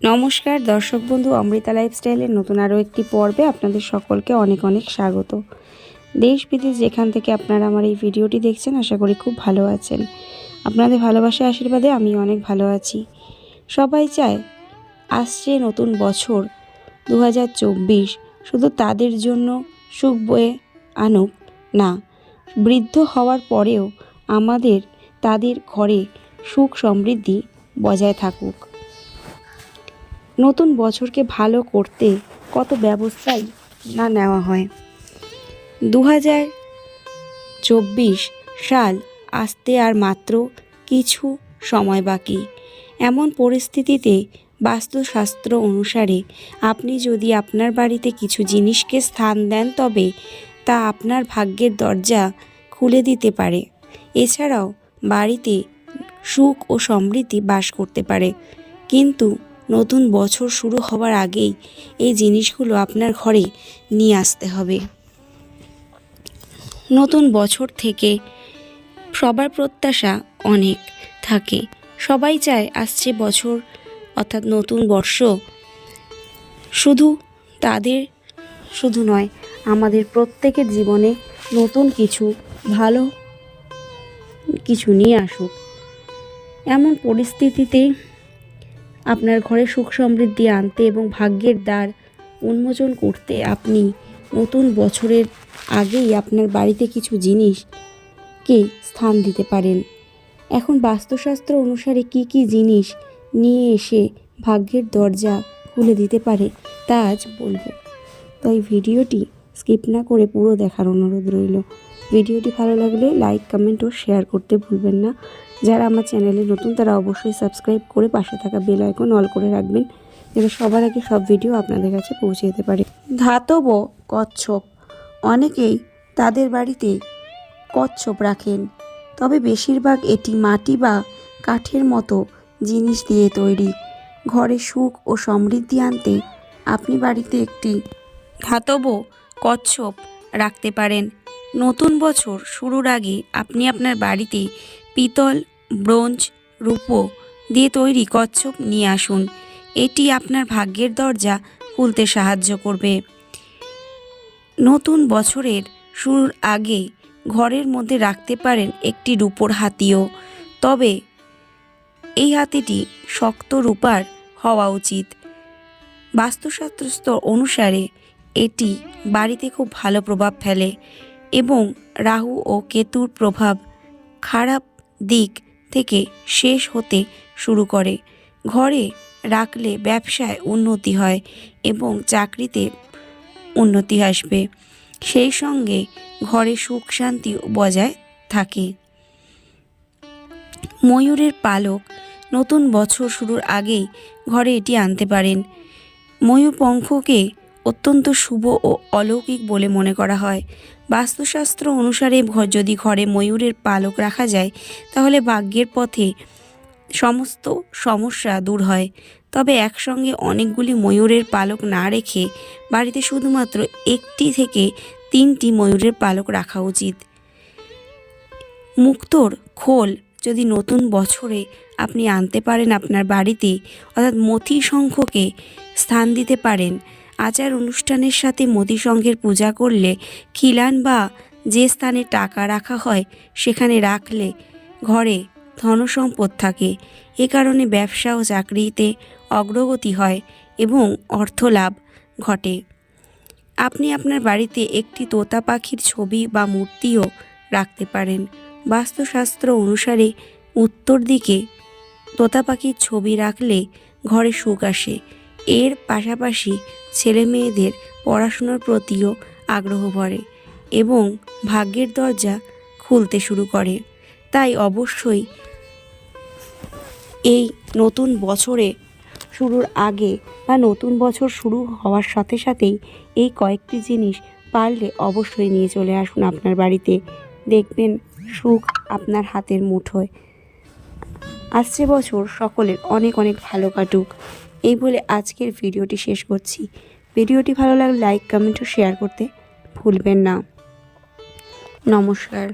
নমস্কার, দর্শক বন্ধু অমৃতা লাইফস্টাইলের নতুন আরও একটি পর্বে আপনাদের সকলকে অনেক অনেক স্বাগত। দেশ বিদেশ যেখান থেকে আপনারা আমার এই ভিডিওটি দেখছেন, আশা করি খুব ভালো আছেন। আপনাদের ভালোবাসা আশীর্বাদে আমি অনেক ভালো আছি। সবাই চায় আসছে নতুন বছর দু হাজার চব্বিশ, শুধু তাদের জন্য সুখ বয়ে আনুক, না, বৃদ্ধ হওয়ার পরেও আমাদের, তাদের ঘরে সুখ সমৃদ্ধি বজায় থাকুক। নতুন বছরকে ভালো করতে কত ব্যবস্থাই না নেওয়া হয়। দু হাজার চব্বিশ সাল আসতে আর মাত্র কিছু সময় বাকি। এমন পরিস্থিতিতে বাস্তুশাস্ত্র অনুসারে আপনি যদি আপনার বাড়িতে কিছু জিনিসকে স্থান দেন তবে তা আপনার ভাগ্যের দরজা খুলে দিতে পারে। এছাড়াও বাড়িতে সুখ ও সমৃদ্ধি বাস করতে পারে। কিন্তু নতুন বছর শুরু হওয়ার আগেই এই জিনিসগুলো আপনার ঘরে নিয়ে আসতে হবে। নতুন বছর থেকে সবার প্রত্যাশা অনেক থাকে। সবাই চায় আসছে বছর, অর্থাৎ নতুন বর্ষ শুধু তাদের, শুধু নয়, আমাদের প্রত্যেকের জীবনে নতুন কিছু, ভালো কিছু নিয়ে আসুক। এমন পরিস্থিতিতে আপনার ঘরে সুখ সমৃদ্ধি আনতে এবং ভাগ্যের দ্বার উন্মোচন করতে আপনি নতুন বছরের আগেই আপনার বাড়িতে কিছু জিনিসকে স্থান দিতে পারেন। এখন বাস্তুশাস্ত্র অনুসারে কি কি জিনিস নিয়ে এসে ভাগ্যের দরজা খুলে দিতে পারে তা আজ বলব। তাই ভিডিওটি স্কিপ না করে পুরো দেখার অনুরোধ রইল। ভিডিওটি ভালো লাগলে লাইক, কমেন্ট ও শেয়ার করতে ভুলবেন না। যারা আমার চ্যানেলে নতুন, তারা অবশ্যই সাবস্ক্রাইব করে পাশে থাকা বেল আইকন অল করে রাখবেন যাতে সবার আগে সব ভিডিও আপনাদের কাছে পৌঁছে যেতে পারে। ধাতব কচ্ছপ। অনেকেই তাদের বাড়িতে কচ্ছপ রাখেন, তবে বেশিরভাগ এটি মাটি বা কাঠের মতো জিনিস দিয়ে তৈরি। ঘরে সুখ ও সমৃদ্ধি আনতে আপনি বাড়িতে একটি ধাতব কচ্ছপ রাখতে পারেন। নতুন বছর শুরুর আগে আপনি আপনার বাড়িতে পিতল ব্রোঞ্জ, রূপো দিয়ে তৈরি কচ্ছপ নিয়ে আসুন। এটি আপনার ভাগ্যের দরজা খুলতে সাহায্য করবে। নতুন বছরের শুরুর আগে ঘরের মধ্যে রাখতে পারেন একটি রূপোর হাতিও। তবে এই হাতিটি শক্ত রূপার হওয়া উচিত। বাস্তুশাস্ত্র অনুসারে এটি বাড়িতে খুব ভালো প্রভাব ফেলে এবং রাহু ও কেতুর প্রভাব খারাপ দিক থেকে শেষ হতে শুরু করে। ঘরে রাখলে ব্যবসায় উন্নতি হয় এবং চাকরিতে উন্নতি আসবে। সেই সঙ্গে ঘরে সুখ শান্তি বজায় থাকে। ময়ূরের পালক নতুন বছর শুরুর আগেই ঘরে এটি আনতে পারেন। ময়ূর পঙ্খকে অত্যন্ত শুভ ও অলৌকিক বলে মনে করা হয়। বাস্তুশাস্ত্র অনুসারে যদি ঘরে ময়ূরের পালক রাখা যায়, তাহলে ভাগ্যের পথে সমস্ত সমস্যা দূর হয়। তবে একসঙ্গে অনেকগুলি ময়ূরের পালক না রেখে বাড়িতে শুধুমাত্র একটি থেকে তিনটি ময়ূরের পালক রাখা উচিত। মুক্তোর খোল যদি নতুন বছরে আপনি আনতে পারেন আপনার বাড়িতে, অর্থাৎ মথি শঙ্খকে স্থান দিতে পারেন আচার অনুষ্ঠানের সাথে মতি সংঘের পূজা করলে খিলান বা যে স্থানে টাকা রাখা হয়, সেখানে রাখলে ঘরে ধনসম্পদ থাকে। এ কারণে ব্যবসা ও চাকরিতে অগ্রগতি হয় এবং অর্থ লাভ ঘটে। আপনি আপনার বাড়িতে একটি তোতা পাখির ছবি বা মূর্তিও রাখতে পারেন। বাস্তুশাস্ত্র অনুসারে উত্তর দিকে তোতা পাখির ছবি রাখলে ঘরে সুখ আসে। এর পাশাপাশি ছেলে মেয়েদের পড়াশোনার প্রতিও আগ্রহ বাড়ে এবং ভাগ্যের দরজা খুলতে শুরু করে। তাই অবশ্যই এই নতুন বছরে শুরুর আগে বা নতুন বছর শুরু হওয়ার সাথে সাথেই এই কয়েকটি জিনিস পারলে অবশ্যই নিয়ে চলে আসুন আপনার বাড়িতে। দেখবেন সুখ আপনার হাতের মুঠোয়। আসছে বছর সকলের অনেক অনেক ভালো কাটুক। এই বলে আজকের ভিডিওটি শেষ করছি। ভিডিওটি ভালো লাগলে লাইক, কমেন্ট ও শেয়ার করতে ভুলবেন না। নমস্কার।